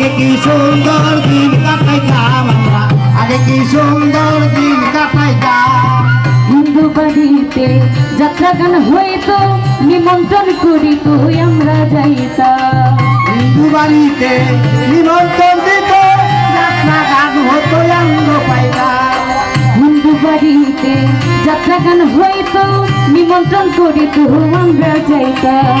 আগে কি সুন্দর দিন কাটাইতাম আমরা? আগে কি সুন্দর দিন কাটাইতাম? হিন্দু বাড়িতে যাত্রা গান হইতো নিমন্ত্রণ করিত আমরা যাইতাম। হিন্দু বাড়িতে নিমন্ত্রণ দিত যাত্রা গান হতো অঙ্গ পাইতাম। হিন্দু বাড়িতে যাত্রা গান হইতো নিমন্ত্রণ করিত আমরা যাইতাম।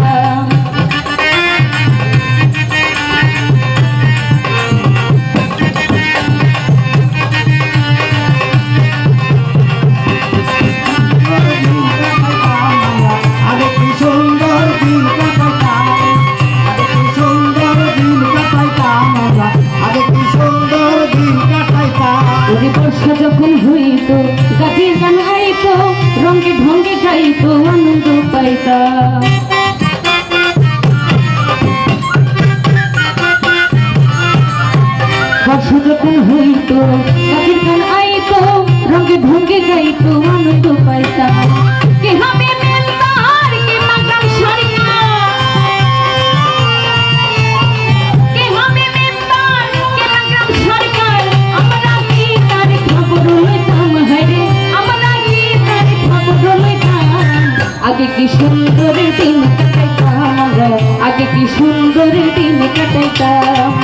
ওরে বর্ষা যখন হইতো, গাছের গান আইতো রঙ্গে ঢঙ্গে গাইতো, আনন্দ পাইতাম বর্ষা যখন হইত, গাছের গান আইত রঙ্গে ঢঙ্গে গাইতো কি সুন্দর দিন আজ কি সুন্দর দিন